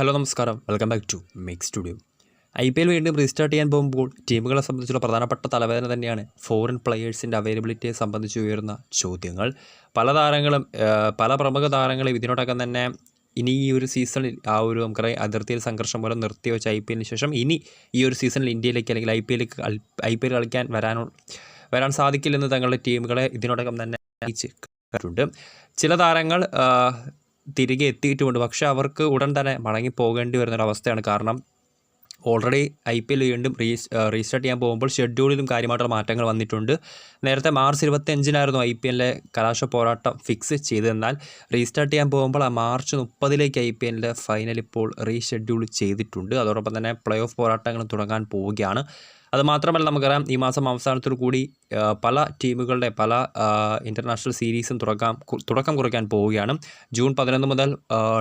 Hello നമസ്കാരം. Welcome back to make studio I P L വീണ്ടും restart ചെയ്യാൻ പോകുമ്പോൾ ടീമുകളെ സംബന്ധിച്ചുള്ള പ്രധാനപ്പെട്ട തലവേദന തന്നെയാണ് ഫോറിൻ പ്ലെയേഴ്സിന്റെ അവൈലബിലിറ്റിയെ സംബന്ധിച്ച് ഉയർന്ന ചോദ്യങ്ങൾ. പല താരങ്ങളും പല പ്രമുഖ താരങ്ങളും ഇതിനോടകം തന്നെ ഇനി ഈ ഒരു സീസണിൽ ആ ഒരു നമുക്കറിയാം അതിർത്തിയിൽ സംഘർഷം മൂലം നിർത്തിവെച്ച ഐ പി എല്ലിന് ശേഷം ഇനി ഈ ഒരു സീസണിൽ ഇന്ത്യയിലേക്ക് അല്ലെങ്കിൽ ഐ പി എല്ലിലേക്ക് ഐ പി എൽ കളിക്കാൻ വരാനോ വരാൻ സാധിക്കില്ലെന്ന് തങ്ങളുടെ ടീമുകളെ ഇതിനോടകം തന്നെ അറിയിച്ചിട്ടുണ്ട്. ചില താരങ്ങൾ തിരികെ എത്തിയിട്ടുമുണ്ട് പക്ഷേ അവർക്ക് ഉടൻ തന്നെ മടങ്ങി പോകേണ്ടി വരുന്നൊരവസ്ഥയാണ് കാരണം ഓൾറെഡി ഐ പി എൽ വീണ്ടും റീ റീസ്റ്റാർട്ട് ചെയ്യാൻ പോകുമ്പോൾ ഷെഡ്യൂളിലും കാര്യമായിട്ടുള്ള മാറ്റങ്ങൾ വന്നിട്ടുണ്ട്. നേരത്തെ മാർച്ച് ഇരുപത്തി അഞ്ചിനായിരുന്നു ഐ പി എല്ലിലെ കലാശ പോരാട്ടം ഫിക്സ് ചെയ്തതെന്നാൽ റീസ്റ്റാർട്ട് ചെയ്യാൻ പോകുമ്പോൾ ആ മാർച്ച് മുപ്പതിലേക്ക് ഐ പി എല്ലിന്റെ ഫൈനൽ ഇപ്പോൾ റീഷെഡ്യൂൾ ചെയ്തിട്ടുണ്ട്. അതോടൊപ്പം തന്നെ പ്ലേ ഓഫ് പോരാട്ടങ്ങളും തുടങ്ങാൻ പോവുകയാണ്. അതുമാത്രമല്ല നമുക്കറിയാം ഈ മാസം അവസാനത്തോടു കൂടി പല ടീമുകളുടെ പല ഇന്റർനാഷണൽ സീരീസും തുടങ്ങാൻ തുടക്കം കുറിക്കാൻ പോവുകയാണ്. ജൂൺ പതിനൊന്ന് മുതൽ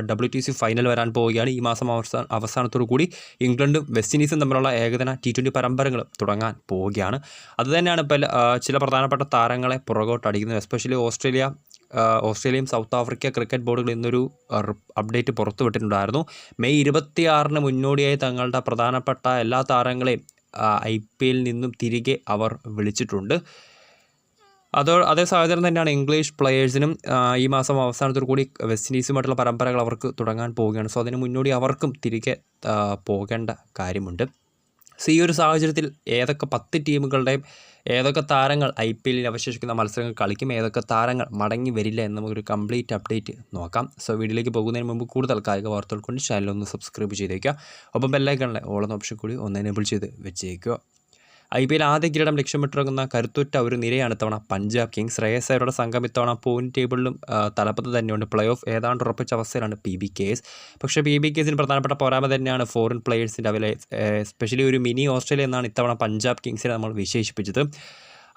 ഡബ്ല്യു ടി സി ഫൈനൽ വരാൻ പോവുകയാണ് ഈ മാസം അവസാന അവസാനത്തോടു കൂടി. ഇംഗ്ലണ്ടും വെസ്റ്റ് ഇൻഡീസും തമ്മിലുള്ള ഏകദിന ടി ട്വന്റി പരമ്പരകൾ തുടങ്ങാൻ പോവുകയാണ്. അതുതന്നെയാണ് ഇപ്പോൾ ചില പ്രധാനപ്പെട്ട താരങ്ങളെ പുറകോട്ട് അടിക്കുന്നത്. എസ്പെഷ്യലി ഓസ്ട്രേലിയ ഓസ്ട്രേലിയയും സൗത്ത് ആഫ്രിക്ക ക്രിക്കറ്റ് ബോർഡുകൾ ഇന്നൊരു അപ്ഡേറ്റ് പുറത്തുവിട്ടിട്ടുണ്ടായിരുന്നു. മെയ് ഇരുപത്തിയാറിന് മുന്നോടിയായി തങ്ങളുടെ പ്രധാനപ്പെട്ട എല്ലാ താരങ്ങളെയും ഐ പി എല്ലിൽ നിന്നും തിരികെ അവർ വിളിച്ചിട്ടുണ്ട്. അതോ അതേ സാഹചര്യം തന്നെയാണ് ഇംഗ്ലീഷ് പ്ലെയേഴ്സിനും ഈ മാസം അവസാനത്തോടു കൂടി വെസ്റ്റ് ഇൻഡീസുമായിട്ടുള്ള പരമ്പരകൾ അവർക്ക് തുടങ്ങാൻ പോവുകയാണ്. സോ അതിന് മുന്നോടി അവർക്കും തിരികെ പോകേണ്ട കാര്യമുണ്ട്. സോ ഈ ഒരു സാഹചര്യത്തിൽ ഏതൊക്കെ പത്ത് ടീമുകളുടെയും ഏതൊക്കെ താരങ്ങൾ ഐ പി എല്ലിൽ അവശേഷിക്കുന്ന മത്സരങ്ങൾ കളിക്കും ഏതൊക്കെ താരങ്ങൾ മടങ്ങി വരില്ല എന്ന് നമുക്കൊരു കംപ്ലീറ്റ് അപ്ഡേറ്റ് നോക്കാം. സോ വീഡിയോയിലേക്ക് പോകുന്നതിന് മുമ്പ് കൂടുതൽ കായിക വാർത്തകൾ കൊണ്ട് ചാനൽ ഒന്ന് സബ്സ്ക്രൈബ് ചെയ്തേക്കുക. ഒപ്പം ബെല്ലൈക്കണിലെ ഓളെന്ന ഓപ്ഷൻ കൂടി ഒന്ന് എനേബിൾ ചെയ്ത് വെച്ചേക്കുക. ഐ പി എൽ ആദ്യ കിരീടം ലക്ഷ്യമിട്ടിറങ്ങുന്ന കരുത്തുറ്റ ഒരു നിരയാണ് ഇത്തവണ പഞ്ചാബ് കിങ്സ്. ശ്രേയസ് അവരുടെ സംഘം ഇത്തവണ പോയിന്റ് ടേബിളിലും തലപ്പത്ത് തന്നെയുണ്ട്. പ്ലേ ഓഫ് ഏതാണ്ട് ഉറപ്പിച്ച അവസ്ഥയിലാണ് പി ബി കേസ് പക്ഷേ പി ബി കേസിന് പ്രധാനപ്പെട്ട പോരായ്മ തന്നെയാണ് ഫോറിൻ പ്ലേയേഴ്സിന്റെ അവരെ എസ്പെഷ്യലി ഒരു മിനി ഓസ്ട്രേലിയ എന്നാണ് ഇത്തവണ പഞ്ചാബ് കിങ്സിനെ നമ്മൾ വിശേഷിപ്പിച്ചത്.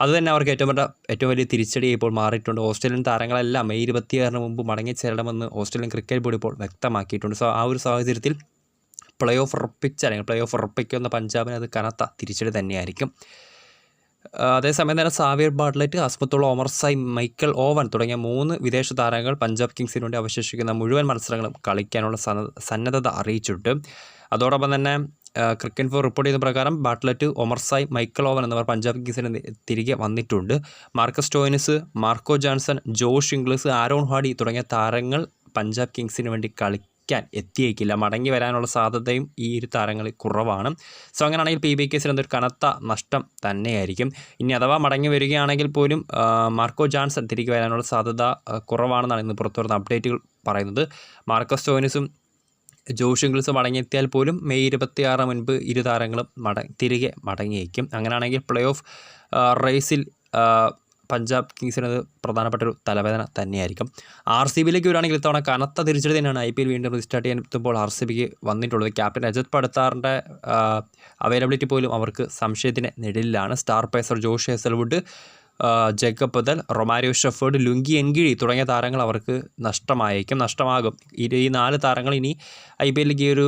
അത് തന്നെ അവർക്ക് ഏറ്റവും വലിയ ഏറ്റവും വലിയ തിരിച്ചടി ഇപ്പോൾ മാറിയിട്ടുണ്ട്. ഓസ്ട്രേലിയൻ താരങ്ങളെല്ലാം മെയ് ഇരുപത്തിയാറിന് മുമ്പ് മടങ്ങിച്ചേരണമെന്ന് ഓസ്ട്രേലിയൻ ക്രിക്കറ്റ് ബോർഡ് ഇപ്പോൾ വ്യക്തമാക്കിയിട്ടുണ്ട്. സോ ആ ഒരു സാഹചര്യത്തിൽ പ്ലേ ഓഫ് ഉറപ്പിച്ച അല്ലെങ്കിൽ പ്ലേ ഓഫ് ഉറപ്പിക്കുന്ന പഞ്ചാബിന് അത് കനത്ത തിരിച്ചടി തന്നെയായിരിക്കും. അതേസമയം തന്നെ Xavier Bartlett Azmatullah Omarzai Michael Owen തുടങ്ങിയ മൂന്ന് വിദേശ താരങ്ങൾ പഞ്ചാബ് കിങ്സിന് വേണ്ടി അവശേഷിക്കുന്ന മുഴുവൻ മത്സരങ്ങളും കളിക്കാനുള്ള സന്ന- സന്നദ്ധത അറിയിച്ചിട്ട് അതോടൊപ്പം തന്നെ ക്രിക്കറ്റ് ഫോർ റിപ്പോർട്ട് ചെയ്ത പ്രകാരം Bartlett Omarzai Michael Owen എന്നിവർ പഞ്ചാബ് കിങ്സിന് തിരികെ വന്നിട്ടുണ്ട്. Marcus Stoinis Marco Jansen Josh Inglis Aaron Hardie തുടങ്ങിയ താരങ്ങൾ പഞ്ചാബ് കിങ്സിന് വേണ്ടി കളിക്കാൻ എത്തിയേക്കില്ല. മടങ്ങി വരാനുള്ള സാധ്യതയും ഈ ഇരു താരങ്ങളിൽ കുറവാണ്. സോ അങ്ങനെയാണെങ്കിൽ പി ബി കെ എന്തൊരു കനത്ത നഷ്ടം തന്നെയായിരിക്കും. ഇനി അഥവാ മടങ്ങി വരികയാണെങ്കിൽ പോലും മാർക്കോ ജാൻസൺ തിരികെ വരാനുള്ള സാധ്യത കുറവാണെന്നാണ് ഇന്ന് പുറത്തു വരുന്ന അപ്ഡേറ്റുകൾ പറയുന്നത്. മാർക്കോ സ്റ്റോനിസും ജോഷ് ഇംഗ്ലീസും മടങ്ങിയെത്തിയാൽ പോലും മെയ് ഇരുപത്തിയാറ് മുൻപ് ഇരു താരങ്ങളും മട തിരികെ മടങ്ങിയേക്കും. അങ്ങനെയാണെങ്കിൽ പ്ലേ ഓഫ് റേസിൽ പഞ്ചാബ് കിങ്സിനത് പ്രധാനപ്പെട്ട ഒരു തലവേദന തന്നെയായിരിക്കും. ആർ സി ബിയിലേക്ക് വരികയാണെങ്കിൽ ഇത്തവണ കനത്ത തിരിച്ചടി തന്നെയാണ് ഐ പി എൽ വീണ്ടും റീസ്റ്റാർട്ട് ചെയ്യാൻ എത്തുമ്പോൾ ആർ സി ബിക്ക് വന്നിട്ടുള്ളത്. ക്യാപ്റ്റൻ രജത് പടുത്താറിന്റെ അവൈലബിലിറ്റി പോലും അവർക്ക് സംശയത്തിന് നിഴലിലാണ്. Star pacer Josh Hazlewood Jacob Bethell Romario Shepherd Lungi എൻഗിഴി തുടങ്ങിയ താരങ്ങൾ അവർക്ക് നഷ്ടമായേക്കും നഷ്ടമാകും. ഈ നാല് താരങ്ങൾ ഇനി ഐ പി എല്ലിലേക്ക് ഈ ഒരു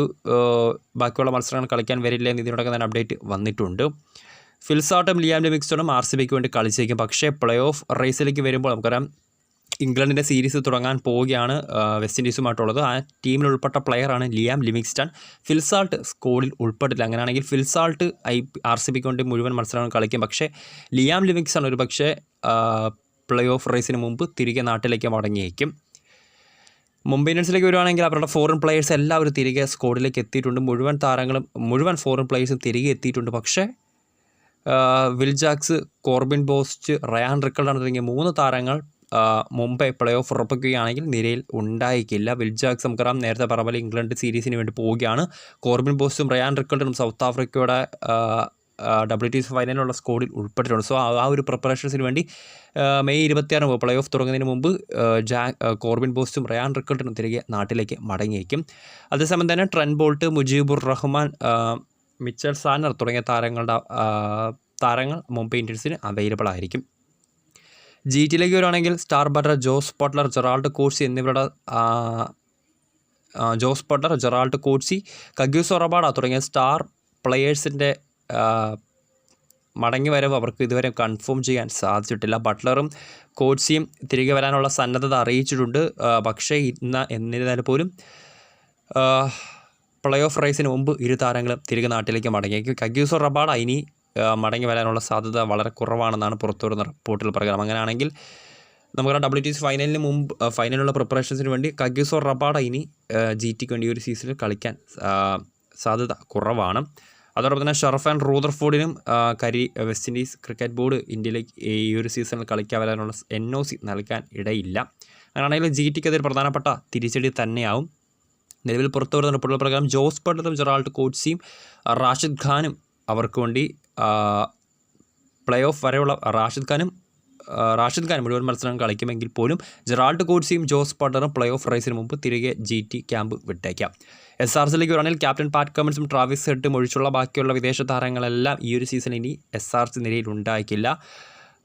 ബാക്കിയുള്ള മത്സരങ്ങൾ കളിക്കാൻ വരില്ല എന്ന് ഇതിനോടൊക്കെ തന്നെ അപ്ഡേറ്റ് വന്നിട്ടുണ്ട്. ഫിൽസാട്ടും ലിയാം ലിമിക്സ്റ്റോണും ആർ സി ബിക്ക് വേണ്ടി കളിച്ചേക്കും. പക്ഷേ പ്ലേ ഓഫ് റേസിലേക്ക് വരുമ്പോൾ നമുക്കറിയാം ഇംഗ്ലണ്ടിന്റെ സീരീസ് തുടങ്ങാൻ പോവുകയാണ് വെസ്റ്റ് ഇൻഡീസുമായിട്ടുള്ളത് ആ ടീമിൽ ഉൾപ്പെട്ട പ്ലെയറാണ് ലിയാം ലിമിക്സ്റ്റൺ ഫിൽസാൾട്ട് സ്കോഡിൽ ഉൾപ്പെട്ടില്ല. അങ്ങനെയാണെങ്കിൽ ഫിൽസാൾട്ട് ഐ ആർ സി ബിക്ക് വേണ്ടി മുഴുവൻ മത്സരങ്ങൾ കളിക്കും. പക്ഷേ ലിയാം ലിമിക്സ്റ്റൺ ഒരു പക്ഷേ പ്ലേ ഓഫ് റേസിന് മുമ്പ് തിരികെ നാട്ടിലേക്ക് മടങ്ങിയേക്കും. മുംബൈ ഇന്ത്യൻസിലേക്ക് വരുവാണെങ്കിൽ അവരുടെ ഫോറിൻ പ്ലെയേഴ്സ് എല്ലാവരും തിരികെ സ്കോഡിലേക്ക് എത്തിയിട്ടുണ്ട്. മുഴുവൻ താരങ്ങളും മുഴുവൻ ഫോറിൻ പ്ലെയേഴ്സും തിരികെ എത്തിയിട്ടുണ്ട്. പക്ഷേ ആ, Will Jacks Corbin Bosch Ryan റിക്കൾഡാണ് തുടങ്ങിയ മൂന്ന് താരങ്ങൾ മുംബൈ പ്ലേ ഓഫ് ഉറപ്പിക്കുകയാണെങ്കിൽ നിരയിൽ ഉണ്ടായിക്കില്ല. വിൽജാക്സ് നമുക്കറാം നേരത്തെ പറഞ്ഞ പോലെ ഇംഗ്ലണ്ട് സീരീസിന് വേണ്ടി പോവുകയാണ്. കോർബിൻ ബോസ്റ്റും റയാൻ റിക്കൾഡും സൗത്ത് ആഫ്രിക്കയുടെ ഡബ്ല്യു ടി സി ഫൈനലിലുള്ള സ്കോഡിൽ ഉൾപ്പെട്ടിട്ടുണ്ട്. സോ ആ ഒരു പ്രിപ്പറേഷൻസിന് വേണ്ടി മെയ് ഇരുപത്തിയാറ് മുമ്പ് പ്ലേ ഓഫ് തുടങ്ങുന്നതിന് മുമ്പ് ജാ കോർബിൻ ബോസ്റ്റും റയാൻ റിക്കൾട്ടനും തിരികെ നാട്ടിലേക്ക് മടങ്ങിയേക്കും. അതേസമയം തന്നെ Trent Boult Mujeeb Rahman Mitchell Santner തുടങ്ങിയ താരങ്ങളുടെ താരങ്ങൾ മുംബൈ ഇന്ത്യൻസിന് അവൈലബിൾ ആയിരിക്കും. ജി ടിയിലേക്ക് വരുവാണെങ്കിൽ star batter Jos Buttler Gerald Coetzee എന്നിവരുടെ Jos Buttler Gerald Coetzee Kagiso Rabada തുടങ്ങിയ സ്റ്റാർ പ്ലെയേഴ്സിന്റെ മടങ്ങി വരവ് അവർക്ക് ഇതുവരെ കൺഫേം ചെയ്യാൻ സാധിച്ചിട്ടില്ല. ബട്ട്ലറും കോഴ്സിയും തിരികെ വരാനുള്ള സന്നദ്ധത അറിയിച്ചിട്ടുണ്ട്. പക്ഷേ ഇന്ന് എന്നിരുന്നാൽ പോലും പ്ലേ ഓഫ് റേസിന് മുമ്പ് ഇരു താരങ്ങളും തിരികെ നാട്ടിലേക്ക് മടങ്ങിയേക്കും കഗ്യൂസോ റബാഡ ഇനി മടങ്ങി വരാനുള്ള സാധ്യത വളരെ കുറവാണെന്നാണ് പുറത്തുവരുന്ന റിപ്പോർട്ടിൽ പറയുന്നത് അങ്ങനെയാണെങ്കിൽ നമുക്കറിയാം ഡബ്ല്യു ടി സി ഫൈനലിന് മുമ്പ് ഫൈനലിനുള്ള പ്രിപ്പറേഷൻസിന് വേണ്ടി കഗ്യൂസോ റബാഡ ഇനി ജി ടിക്ക് വേണ്ടി ഒരു സീസണിൽ കളിക്കാൻ സാധ്യത കുറവാണ്. അതോടൊപ്പം തന്നെ ഷറഫ് ആൻഡ് റൂദർഫോർഡിനും കരി വെസ്റ്റ് ഇൻഡീസ് ക്രിക്കറ്റ് ബോർഡ് ഇന്ത്യയിലേക്ക് ഈ ഒരു സീസണിൽ കളിക്കാൻ വരാനുള്ള എൻ ഒ സി നൽകാൻ ഇടയില്ല. അങ്ങനെയാണെങ്കിൽ ജി ടിക്ക് അതൊരു പ്രധാനപ്പെട്ട തിരിച്ചടി തന്നെയാവും. നിലവിൽ പുറത്തു വരുന്ന റിപ്പോർട്ടുകൾ പ്രകാരം ജോസ് ബട്ട്ലറും ജെറാൾഡ് കോട്സിയും റാഷിദ് ഖാനും അവർക്ക് വേണ്ടി പ്ലേ ഓഫ് വരെയുള്ള റാഷിദ് ഖാനും റാഷിദ് ഖാൻ മുഴുവൻ മത്സരം കളിക്കുമെങ്കിൽ പോലും ജെറാൾഡ് കോട്സിയും ജോസ് പട്ടറും പ്ലേ ഓഫ് റേസിന് മുമ്പ് തിരികെ ജി ടി ക്യാമ്പ് വിട്ടേക്കാം. എസ് ആർ സിയിലേക്ക് വരാണെങ്കിൽ ക്യാപ്റ്റൻ പാറ്റ് കമൻസും ട്രാവിസ് ഹെട്ടും ഒഴിച്ചുള്ള ബാക്കിയുള്ള വിദേശ താരങ്ങളെല്ലാം ഈ ഒരു സീസൺ ഇനി എസ് ആർ സി നിരയിൽ ഉണ്ടായിരിക്കില്ല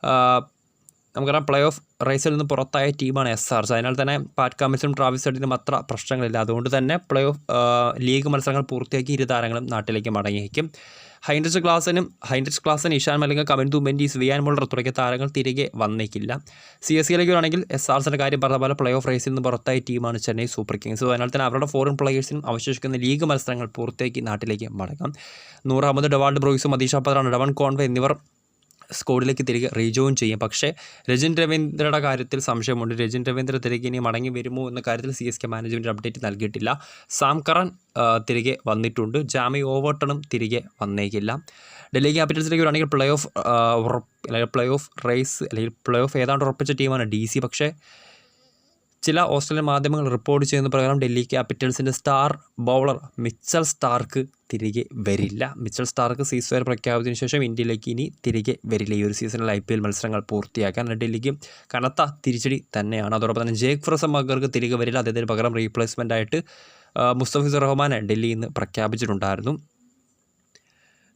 ആ, നമുക്കറിയാം പ്ലേ ഓഫ് റേസിൽ നിന്ന് പുറത്തായ ടീമാണ് എസ് ആർ അതിനാൽ തന്നെ പാറ്റ് കമ്മിൻസും ട്രാവിസ് ഹെഡിനും അത്ര പ്രശ്നങ്ങളില്ല. അതുകൊണ്ട് തന്നെ പ്ലേ ഓഫ് ലീഗ് മത്സരങ്ങൾ പൂർത്തിയാക്കി ഇരു താരങ്ങളും നാട്ടിലേക്ക് മടങ്ങിയേക്കും Heinrich ക്ലാസനും Heinrich Klaasen Eshan Malinga Kamindu Mendis Wiaan Mulder തുടങ്ങിയ താരങ്ങൾ തിരികെ വന്നേക്കില്ല സി എസ് സിയിലേക്ക് വരാണെങ്കിൽ എസ് ആർ സിന്റെ കാര്യം പറഞ്ഞ പോലെ പ്ലേ ഓഫ് റേസിൽ നിന്ന് പുറത്തായ ടീമാണ് ചെന്നൈ സൂപ്പർ കിങ്സ് അതിനാൽ തന്നെ അവരുടെ ഫോറിൻ പ്ലേയേഴ്സിനും അവശേഷിക്കുന്ന ലീഗ് മത്സരങ്ങൾ പൂർത്തിയാക്കി നാട്ടിലേക്ക് മടങ്ങാം. നൂറാമത് അഹമ്മദ് ഡെവാൾഡ് ബ്രോയ്സും അതീഷ പത്രാണ് ഡവൺ കോൺവേ എന്നിവർ സ്കോഡിലേക്ക് തിരികെ റീജോയിൻ ചെയ്യും. പക്ഷേ രജിൻ രവീന്ദ്രയുടെ കാര്യത്തിൽ സംശയമുണ്ട്. രജിൻ രവീന്ദ്ര തിരികെ ഇനി മടങ്ങി വരുമോ എന്ന കാര്യത്തിൽ C S K management update നൽകിയിട്ടില്ല. സാം കറൻ തിരികെ വന്നിട്ടുണ്ട്. ജാമി ഓവർട്ടണും തിരികെ വന്നേക്കില്ല. ഡൽഹി ക്യാപിറ്റൽസിലേക്ക് വരാണെങ്കിൽ പ്ലേ ഓഫ് അല്ലെങ്കിൽ പ്ലേ ഓഫ് റേസ് അല്ലെങ്കിൽ പ്ലേ ഓഫ് ഏതാണ്ട് ഉറപ്പിച്ച ടീമാണ് ഡി സി. പക്ഷേ ചില ഓസ്ട്രേലിയൻ മാധ്യമങ്ങൾ റിപ്പോർട്ട് ചെയ്യുന്ന പ്രകാരം ഡൽഹി ക്യാപിറ്റൽസിന്റെ സ്റ്റാർ ബൗളർ മിച്ചൽ സ്റ്റാർക്ക് തിരികെ വരില്ല. മിച്ചൽ സ്റ്റാർക്ക് സീസൺ വരെ പ്രഖ്യാപിച്ചതിന് ശേഷം ഇന്ത്യയിലേക്ക് ഇനി തിരികെ വരില്ല. ഈ ഒരു സീസണിൽ ഐ പി എൽ മത്സരങ്ങൾ പൂർത്തിയാക്കാൻ ഡൽഹിക്ക് കനത്ത തിരിച്ചടി തന്നെയാണ്. അതോടൊപ്പം തന്നെ ജേക്ക് ഫ്രസം മഗർക്ക് തിരികെ വരില്ല. അദ്ദേഹത്തിന് പകരം റീപ്ലേസ്മെന്റ് ആയിട്ട് മുസ്തഫിസ് മുസ്തഫിസുർ റഹ്മാനെ ഡൽഹിയിൽ നിന്ന് പ്രഖ്യാപിച്ചിട്ടുണ്ടായിരുന്നു.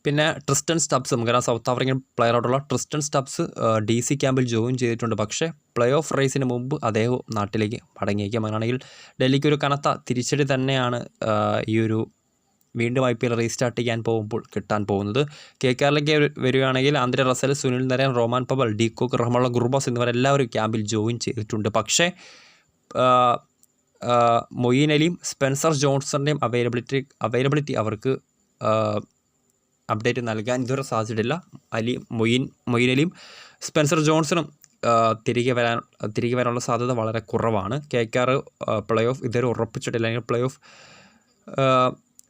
പിന്നെ ട്രിസ്റ്റൻ സ്റ്റബ്സ് നമുക്കറിയാം സൗത്ത് ആഫ്രിക്കൻ പ്ലെയറായിട്ടുള്ള ട്രിസ്റ്റൻ സ്റ്റബ്സ് ഡി സി ക്യാമ്പിൽ ജോയിൻ ചെയ്തിട്ടുണ്ട്. പക്ഷേ പ്ലേ ഓഫ് റേസിന് മുമ്പ് അദ്ദേഹം നാട്ടിലേക്ക് മടങ്ങിയേക്കാം അങ്ങനെയാണെങ്കിൽ ഡൽഹിക്ക് ഒരു കനത്ത തിരിച്ചടി തന്നെയാണ് ഈ ഒരു വീണ്ടും ഐ പി എൽ റീസ്റ്റാർട്ട് ചെയ്യാൻ പോകുമ്പോൾ കിട്ടാൻ പോകുന്നത്. കെ കെ ആറിലേക്ക് വരികയാണെങ്കിൽ Andre Russell Sunil Narine Rovman Powell de Kock Rahmanullah Gurbaz എന്നിവരെല്ലാവരും ക്യാമ്പിൽ ജോയിൻ ചെയ്തിട്ടുണ്ട്. പക്ഷേ മൊയ്യീൻ അലിയും സ്പെൻസർ ജോൺസറിന്റെയും അവൈലബിലിറ്റി അവൈലബിലിറ്റി അവർക്ക് അപ്ഡേറ്റ് നൽകാൻ ഇതുവരെ സാധിച്ചിട്ടില്ല. അലി മൊയ്യീൻ മൊയ്യീൻ അലിയും സ്പെൻസർ ജോൺസണും തിരികെ വരാൻ തിരികെ വരാനുള്ള സാധ്യത വളരെ കുറവാണ്. K K R play off ഇതുവരെ ഉറപ്പിച്ചിട്ടില്ല. അല്ലെങ്കിൽ പ്ലേ ഓഫ്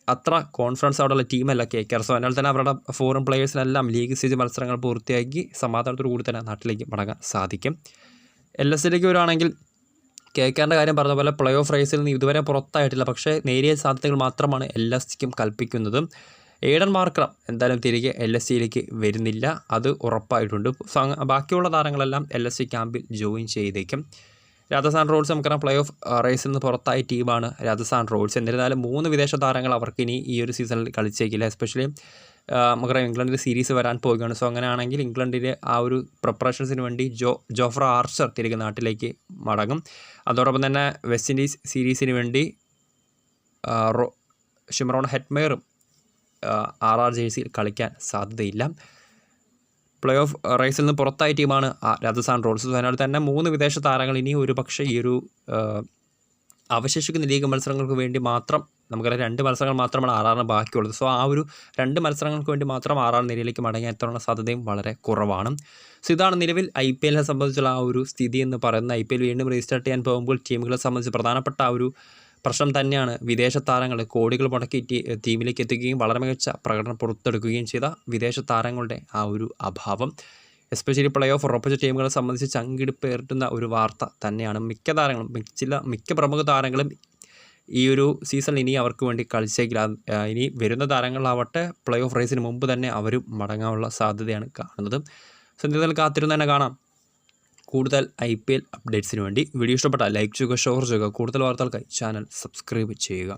അത്ര കോൺഫിഡൻസ് അവിടെയുള്ള ടീമല്ല കെ കെ ആർ സോ അതിനാൽ തന്നെ അവരുടെ ഫോറിൻ പ്ലേയേഴ്സിനെല്ലാം ലീഗ് സ്റ്റേജ് മത്സരങ്ങൾ പൂർത്തിയാക്കി സമാധാനത്തോടു കൂടി തന്നെ നാട്ടിലേക്ക് മടങ്ങാൻ സാധിക്കും. എൽ എസ് സിയിലേക്ക് വരുവാണെങ്കിൽ കെ കെന്റെ കാര്യം പറഞ്ഞ പോലെ പ്ലേ ഓഫ് റേസിൽ നിന്ന് ഇതുവരെ പുറത്തായിട്ടില്ല. പക്ഷേ നേരിയ സാധ്യതകൾ മാത്രമാണ് എൽ എസ് സിക്കും കൽപ്പിക്കുന്നത്. ഏഡൻ മാർക്രം എന്തായാലും തിരികെ എൽ എസ് സിയിലേക്ക് വരുന്നില്ല. അത് ഉറപ്പായിട്ടുണ്ട്. ബാക്കിയുള്ള താരങ്ങളെല്ലാം എൽ എസ് സി ക്യാമ്പിൽ ജോയിൻ ചെയ്തേക്കും. രാജസ്ഥാൻ റോയൽസ് നമുക്കറിയാം പ്ലേ ഓഫ് റേസിൽ നിന്ന് പുറത്തായ ടീമാണ് രാജസ്ഥാൻ റോയൽസ്. എന്നിരുന്നാലും മൂന്ന് വിദേശ താരങ്ങൾ അവർക്ക് ഇനി ഈ ഒരു സീസണിൽ കളിച്ചേക്കില്ല. എസ്പെഷ്യലി നമുക്കറിയാം ഇംഗ്ലണ്ടിൽ സീരീസ് വരാൻ പോവുകയാണ്. സോ അങ്ങനെയാണെങ്കിൽ ഇംഗ്ലണ്ടിലെ ആ ഒരു പ്രിപ്പറേഷൻസിന് വേണ്ടി ജോ ജോഫ്ര ആർച്ചർ തിരികെ നാട്ടിലേക്ക് മടങ്ങും. അതോടൊപ്പം തന്നെ വെസ്റ്റ് ഇൻഡീസ് സീരീസിന് വേണ്ടി ഷിമറോൺ ഹെറ്റ്മെയറും ആർ ആർ ജേഴ്സിയിൽ കളിക്കാൻ സാധ്യതയില്ല. പ്ലേ ഓഫ് റേസിൽ നിന്ന് പുറത്തായ ടീമാണ് രാജസ്ഥാൻ റോയൽസ്. അതിനാൽ തന്നെ മൂന്ന് വിദേശ താരങ്ങൾ ഇനി ഒരു പക്ഷേ ഈ ഒരു അവശേഷിക്കുന്ന ലീഗ് മത്സരങ്ങൾക്ക് വേണ്ടി മാത്രം നമുക്കറിയാം രണ്ട് മത്സരങ്ങൾ മാത്രമാണ് ആറാറിന് ബാക്കിയുള്ളത്. സോ ആ ഒരു രണ്ട് മത്സരങ്ങൾക്ക് വേണ്ടി മാത്രം ആറാറ് നിരയിലേക്ക് മടങ്ങിയെത്താനുള്ള സാധ്യതയും വളരെ കുറവാണ്. സോ ഇതാണ് നിലവിൽ ഐ പി എല്ലിനെ സംബന്ധിച്ചുള്ള ആ ഒരു സ്ഥിതി എന്ന് പറയുന്നത്. ഐ പി എൽ വീണ്ടും റീസ്റ്റാർട്ട് ചെയ്യാൻ പോകുമ്പോൾ ടീമുകളെ സംബന്ധിച്ച് പ്രധാനപ്പെട്ട ആ ഒരു പ്രശ്നം തന്നെയാണ്. വിദേശ താരങ്ങൾ കോടികൾ മുടക്കി ടീമിലേക്ക് എത്തുകയും വളരെ മികച്ച പ്രകടനം പുറത്തെടുക്കുകയും ചെയ്ത വിദേശ താരങ്ങളുടെ ആ ഒരു അഭാവം. എസ്പെഷ്യലി പ്ലേ ഓഫ് ഉറപ്പിച്ച ടീമുകളെ സംബന്ധിച്ച് ചങ്കിടിപ്പേറ്റുന്ന ഒരു വാർത്ത തന്നെയാണ്. മിക്ക താരങ്ങളും ചില മിക്ക പ്രമുഖ താരങ്ങളും ഈ ഒരു സീസൺ ഇനി അവർക്ക് വേണ്ടി കളിച്ചേക്കില്ല. ഇനി വരുന്ന താരങ്ങളാവട്ടെ പ്ലേ ഓഫ് റേസിന് മുമ്പ് തന്നെ അവരും മടങ്ങാനുള്ള സാധ്യതയാണ് കാണുന്നത്. സോ എന്തായാലും കാത്തിരുന്ന് തന്നെ കാണാം. കൂടുതൽ ഐ പി എൽ അപ്ഡേറ്റ്സിന് വേണ്ടി. വീഡിയോ ഇഷ്ടപ്പെട്ടാൽ ലൈക്ക് ചെയ്യുക ഷെയർ ചെയ്യുക. കൂടുതൽ വാർത്തകൾക്കായി ചാനൽ സബ്സ്ക്രൈബ് ചെയ്യുക.